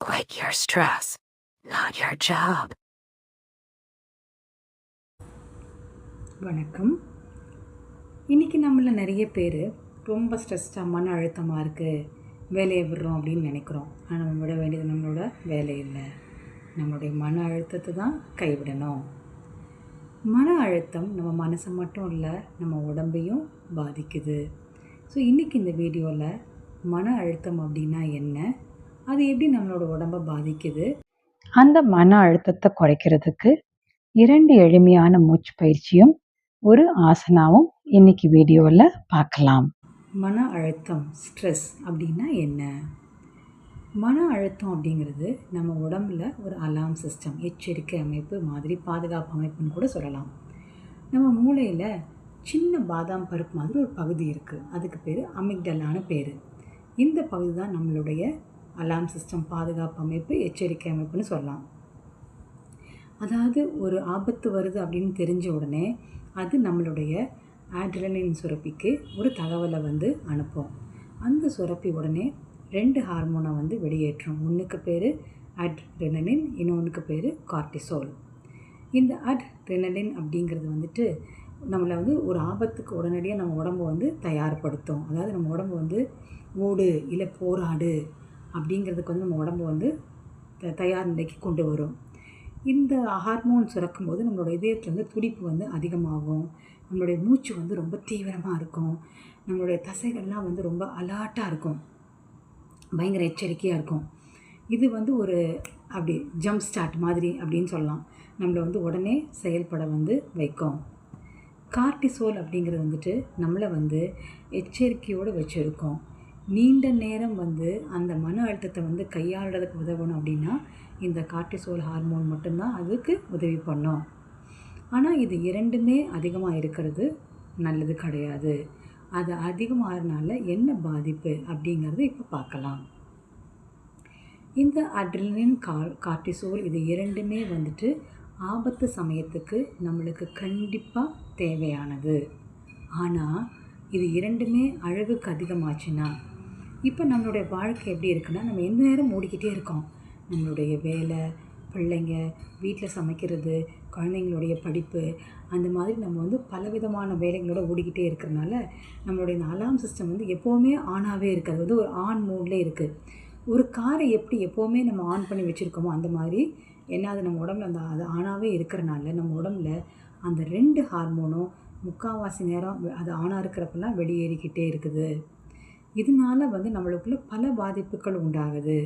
Quit your stress, not your job. வணக்கம். இன்றைக்கி நம்மள நிறைய பேர் ரொம்ப ஸ்ட்ரெஸ்டாக மன அழுத்தமாக இருக்குது வேலையை விடுறோம் அப்படின்னு நினைக்கிறோம். ஆனால் நம்ம விட வேண்டியது நம்மளோட வேலை இல்லை. நம்மளுடைய மன அழுத்தத்தை தான் கைவிடணும். மன அழுத்தம் நம்ம மனசை மட்டும் இல்லை நம்ம உடம்பையும் பாதிக்குது. ஸோ இன்றைக்கி இந்த வீடியோவில் மன அழுத்தம் அப்படின்னா என்ன? அது எப்படி நம்மளோட உடம்பை பாதிக்குது? அந்த மன அழுத்தத்தை குறைக்கிறதுக்கு இரண்டு எளிமையான மூச்சு பயிற்சியும் ஒரு ஆசனாவும் இன்னைக்கு வீடியோவில் பார்க்கலாம். மன அழுத்தம் ஸ்ட்ரெஸ் அப்படின்னா என்ன? மன அழுத்தம் அப்படிங்கிறது நம்ம உடம்புல ஒரு அலாம் சிஸ்டம் எச்சரிக்கை அமைப்பு மாதிரி பாதுகாப்பு அமைப்புன்னு கூட சொல்லலாம். நம்ம மூளையில் சின்ன பாதாம் பருப்பு மாதிரி ஒரு பகுதி இருக்குது அதுக்கு பேர் அமிக்டலான பேர். இந்த பகுதி தான் நம்மளுடைய அலாம் சிஸ்டம் பாதுகாப்பு அமைப்பு எச்சரிக்கை அமைப்புன்னு சொல்லலாம். அதாவது ஒரு ஆபத்து வருது அப்படின்னு தெரிஞ்ச உடனே அது நம்மளுடைய ஆட்ரலின் சுரப்பிக்கு ஒரு தகவலை வந்து அனுப்பும். அந்த சுரப்பி உடனே ரெண்டு ஹார்மோனை வந்து வெளியேற்றும். ஒன்றுக்கு பேர் அட்ரினலின் இன்னொன்றுக்கு பேர் கார்டிசோல் இந்த அட்ரினலின் அப்படிங்கிறது வந்துட்டு நம்மளை வந்து ஒரு ஆபத்துக்கு உடனடியாக நம்ம உடம்பு வந்து தயார்படுத்தும். அதாவது நம்ம உடம்பு வந்து ஓடு இல்லை போராடு அப்படிங்கிறதுக்கு வந்து நம்ம உடம்பு வந்து த தயார் நிலைக்கு கொண்டு வரும். இந்த ஹார்மோன் சுரக்கும்போது நம்மளோட இதயத்தில் வந்து துடிப்பு வந்து அதிகமாகும். நம்மளுடைய மூச்சு வந்து ரொம்ப தீவிரமாக இருக்கும். நம்மளுடைய தசைகள்லாம் வந்து ரொம்ப அலர்ட்டாக இருக்கும். பயங்கர எச்சரிக்கையாக இருக்கும். இது வந்து ஒரு அப்படி ஜம்ப் ஸ்டார்ட் மாதிரி அப்படின்னு சொல்லலாம். நம்மளை வந்து உடனே செயல்பட வந்து வைக்கும். கார்டிசோல் அப்படிங்கிறது வந்துட்டு நம்மளை வந்து எச்சரிக்கையோடு வச்சுருக்கோம். நீண்ட நேரம் வந்து அந்த மன அழுத்தத்தை வந்து கையாளுறதுக்கு உதவணும் அப்படின்னா இந்த கார்டிசோல் ஹார்மோன் மட்டும்தான் அதுக்கு உதவி பண்ணும். ஆனால் இது இரண்டுமே அதிகமாக இருக்கிறது நல்லது கிடையாது. அது அதிகமாகறனால என்ன பாதிப்பு அப்படிங்கிறது இப்போ பார்க்கலாம். இந்த அட்ரிலின் கா கார்டிசோல் இது இரண்டுமே வந்துட்டு ஆபத்து சமயத்துக்கு நம்மளுக்கு கண்டிப்பாக தேவையானது. ஆனால் இது இரண்டுமே அழகுக்கு அதிகமாச்சுன்னா இப்போ நம்மளுடைய வாழ்க்கை எப்படி இருக்குன்னா நம்ம எந்த நேரம் ஓடிக்கிட்டே இருக்கோம்? நம்மளுடைய வேலை பிள்ளைங்க வீட்டில் சமைக்கிறது குழந்தைங்களுடைய படிப்பு அந்த மாதிரி நம்ம வந்து பலவிதமான வேலைகளோடு ஓடிக்கிட்டே இருக்கிறனால நம்மளுடைய இந்த அலாம் சிஸ்டம் வந்து எப்போவுமே ஆனாகவே இருக்குது அது வந்து ஒரு ஆன் மோட்லேயே இருக்குது ஒரு காரை எப்படி எப்போவுமே நம்ம ஆன் பண்ணி வச்சுருக்கோமோ அந்த மாதிரி ஏன்னா அது நம்ம உடம்புல அந்த அது ஆனாகவே இருக்கிறனால நம்ம உடம்புல அந்த ரெண்டு ஹார்மோனும் முக்கால்வாசி நேரம் அது ஆனாக இருக்கிறப்பெல்லாம் வெளியேறிக்கிட்டே இருக்குது. இதனால வந்து நம்மளுக்குள்ள பல பாதிப்புகள் உண்டாகுது.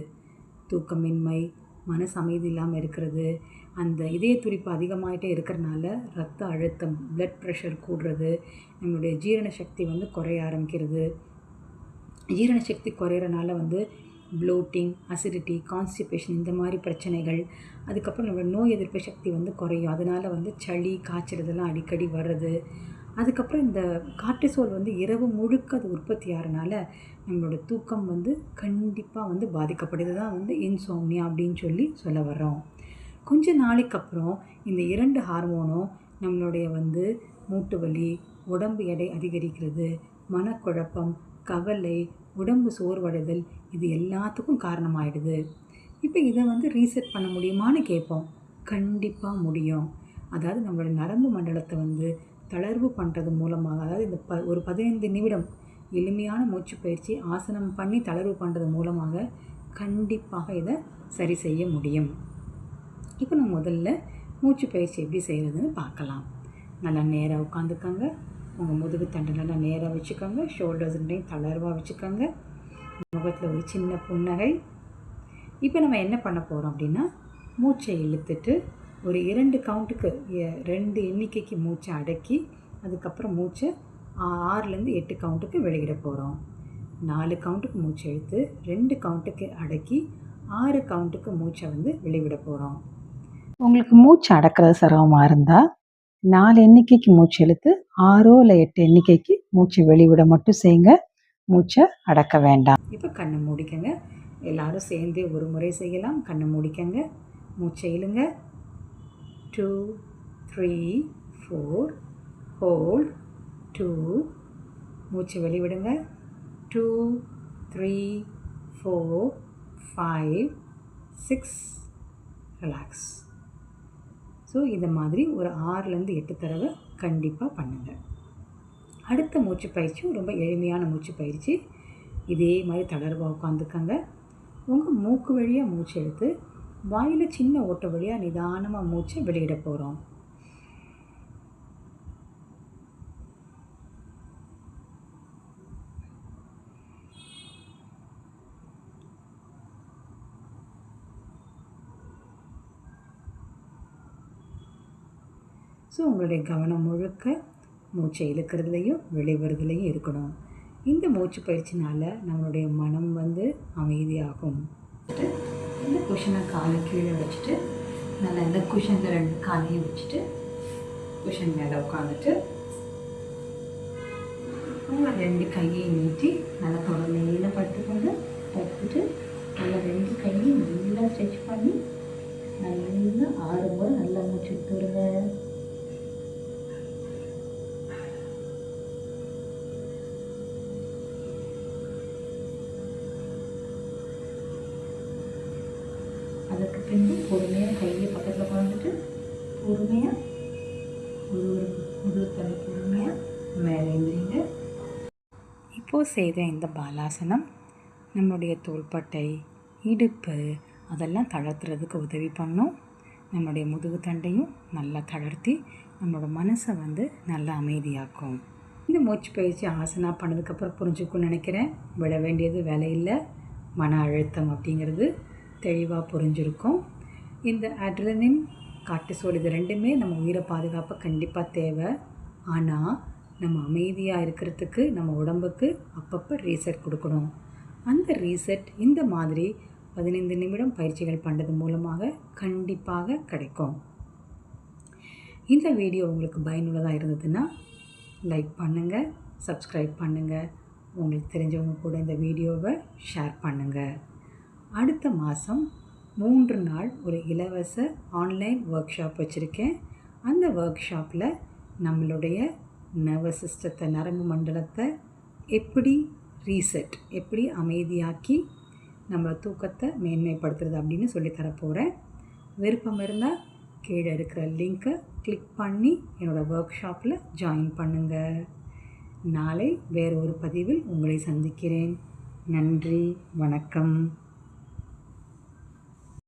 தூக்கமின்மை மனசு அமைதி இல்லாமல் இருக்கிறது அந்த இதய துடிப்பு அதிகமாகிட்டே இருக்கிறனால ரத்த அழுத்தம் பிளட் ப்ரெஷர் கூடுறது நம்மளுடைய ஜீரண சக்தி வந்து குறைய ஆரம்பிக்கிறது. ஜீரண சக்தி குறையிறனால வந்து ப்ளோட்டிங் அசிடிட்டி கான்ஸ்டிபேஷன் இந்த மாதிரி பிரச்சனைகள் அதுக்கப்புறம் நம்மளோட நோய் எதிர்ப்பு சக்தி வந்து குறையும். அதனால் வந்து சளி காய்ச்சல் இதெல்லாம் அடிக்கடி வர்றது. அதுக்கப்புறம் இந்த கார்டிசோல் வந்து இரவு முழுக்க அது உற்பத்தி ஆகிறனால நம்மளோட தூக்கம் வந்து கண்டிப்பாக வந்து பாதிக்கப்படுது தான் வந்து இன்சோம்னியா அப்படின்னு சொல்லி சொல்ல வர்றோம். கொஞ்ச நாளைக்கு அப்புறம் இந்த இரண்டு ஹார்மோனும் நம்மளுடைய வந்து மூட்டு வலி உடம்பு எடை அதிகரிக்கிறது மனக்குழப்பம் கவலை உடம்பு சோர்வடைதல் இது எல்லாத்துக்கும் காரணமாயிடுது. இப்போ இதை வந்து ரீசெட் பண்ண முடியுமான்னு கேட்போம். கண்டிப்பாக முடியும். அதாவது நம்மளோட நரம்பு மண்டலத்தை வந்து தளர்வு பண்ணுறது மூலமாக அதாவது இந்த ப ஒரு பதினைந்து நிமிடம் எளிமையான மூச்சு பயிற்சி ஆசனம் பண்ணி தளர்வு பண்ணுறது மூலமாக கண்டிப்பாக இதை சரி செய்ய முடியும். இப்போ நம்ம முதல்ல மூச்சு பயிற்சி எப்படி செய்கிறதுன்னு பார்க்கலாம். நல்லா நேராக உட்காந்துக்கோங்க. உங்கள் முதுகு தண்டை நல்லா நேராக வச்சுக்கோங்க. ஷோல்டர்ஸ் ரெண்டையும் தளர்வாக வச்சுக்கோங்க. முகத்தில் ஒரு சின்ன புன்னகை. இப்போ நம்ம என்ன பண்ண போகிறோம் அப்படின்னா மூச்சை இழுத்துட்டு ஒரு இரண்டு கவுண்ட்டுக்கு ரெண்டு எண்ணிக்கைக்கு மூச்சை அடக்கி அதுக்கப்புறம் மூச்சை ஆறுலேருந்து எட்டு கவுண்ட்டுக்கு வெளியிட போகிறோம் நாலு கவுண்ட்டுக்கு மூச்சை இழுத்து ரெண்டு கவுண்ட்டுக்கு அடக்கி ஆறு கவுண்ட்டுக்கு மூச்சை வந்து வெளிவிட போகிறோம் உங்களுக்கு மூச்சு அடக்கிறது சிரமமாக இருந்தால் நாலு எண்ணிக்கைக்கு மூச்சு இழுத்து ஆறோ இல்லை எட்டு எண்ணிக்கைக்கு மூச்சு வெளிவிட மட்டும் செய்யுங்க. மூச்சை அடக்க வேண்டாம். இப்போ கண்ணை மூடிக்கங்க. எல்லாரும் சேர்ந்து ஒரு முறை செய்யலாம். கண்ணை மூடிக்கங்க. மூச்சை இழுங்க. Two three four hold two மூச்சு வெளிவிடுங்க. Two three four five six relax so இந்த மாதிரி ஒரு ஆறுலேருந்து எட்டு தடவை கண்டிப்பாக பண்ணுங்கள் அடுத்த மூச்சு பயிற்சியும் ரொம்ப எளிமையான மூச்சு பயிற்சி. இதே மாதிரி தளர்வாக உட்காந்துக்கங்க உங்கள் மூக்கு வழியாக மூச்சு எடுத்து வாயில் சின்ன ஓட்ட வழியாக நிதானமாக மூச்சு வெளியிட போகிறோம் ஸோ உங்களுடைய கவனம் முழுக்க மூச்சை இழுக்கிறதுலையும் வெளிவருதுலையும் இருக்கணும். இந்த மூச்சு பயிற்சினால் நம்மளுடைய மனம் வந்து அமைதியாகும். இந்த குஷனை காலை கீழே வச்சுட்டு நல்லா இந்த குஷனில் ரெண்டு காலையும் வச்சுட்டு குஷன் மேலே உட்காந்துட்டு உங்கள் ரெண்டு கையையும் நீட்டி நல்லா தொடர்ந்து படுத்துக்கொண்டு படுத்துட்டு நல்லா ரெண்டு கையையும் நல்லா ஸ்ட்ரெச் பண்ணி நல்லா ஆறு முறை நல்லா மூச்சு விட்டுருங்க. பின்பு பொறுமையாக கையை பக்கத்தில் கொண்டுட்டு பொறுமையாக ஒரு ஒரு முழு தலை பொறுமையாக மேலே எழுந்திரிங்க. இப்போது செய்த இந்த பாலாசனம் நம்மளுடைய தோள்பட்டை இடுப்பு அதெல்லாம் தளர்த்துறதுக்கு உதவி பண்ணும். நம்மளுடைய முதுகு தண்டையும் நல்லா தளர்த்தி நம்மளோட மனசை வந்து நல்லா அமைதியாக்கும். இந்த மூச்சு பயிற்சி ஆசனா பண்ணதுக்கப்புறம் புரிஞ்சுக்கணும்னு நினைக்கிறேன். விட வேண்டியது வேலை இல்லை. மன அழுத்தம் அப்படிங்கிறது தெளிவாக புரிஞ்சிருக்கும். இந்த அட்ரலின் கார்டிசோல் இது ரெண்டுமே நம்ம உயிரை பாதுகாப்பாக கண்டிப்பாக தேவை. ஆனால் நம்ம அமைதியாக இருக்கிறதுக்கு நம்ம உடம்புக்கு அப்பப்போ ரீசெட் கொடுக்கணும். அந்த ரீசெட் இந்த மாதிரி பதினைந்து நிமிடம் பயிற்சிகள் பண்ணுறது மூலமாக கண்டிப்பாக கிடைக்கும். இந்த வீடியோ உங்களுக்கு பயனுள்ளதாக இருந்ததுன்னா லைக் பண்ணுங்கள் சப்ஸ்கிரைப் பண்ணுங்கள் உங்களுக்கு தெரிஞ்சவங்க கூட இந்த வீடியோவை ஷேர் பண்ணுங்கள் அடுத்த மாதம் மூன்று நாள் ஒரு இலவச ஆன்லைன் ஒர்க் ஷாப் வச்சுருக்கேன். அந்த ஒர்க் ஷாப்பில் நம்மளுடைய நர்வஸ் சிஸ்டத்தை நரம்பு மண்டலத்தை எப்படி ரீசெட் எப்படி அமைதியாக்கி நம்ம தூக்கத்தை மேன்மைப்படுத்துறது அப்படின்னு சொல்லித்தர போகிறேன் விருப்பம் இருந்தால் கீழே இருக்கிற லிங்க்கை கிளிக் பண்ணி என்னோடய ஒர்க் ஷாப்பில் ஜாயின் பண்ணுங்கள் நாளை வேறு ஒரு பதிவில் உங்களை சந்திக்கிறேன். நன்றி வணக்கம்.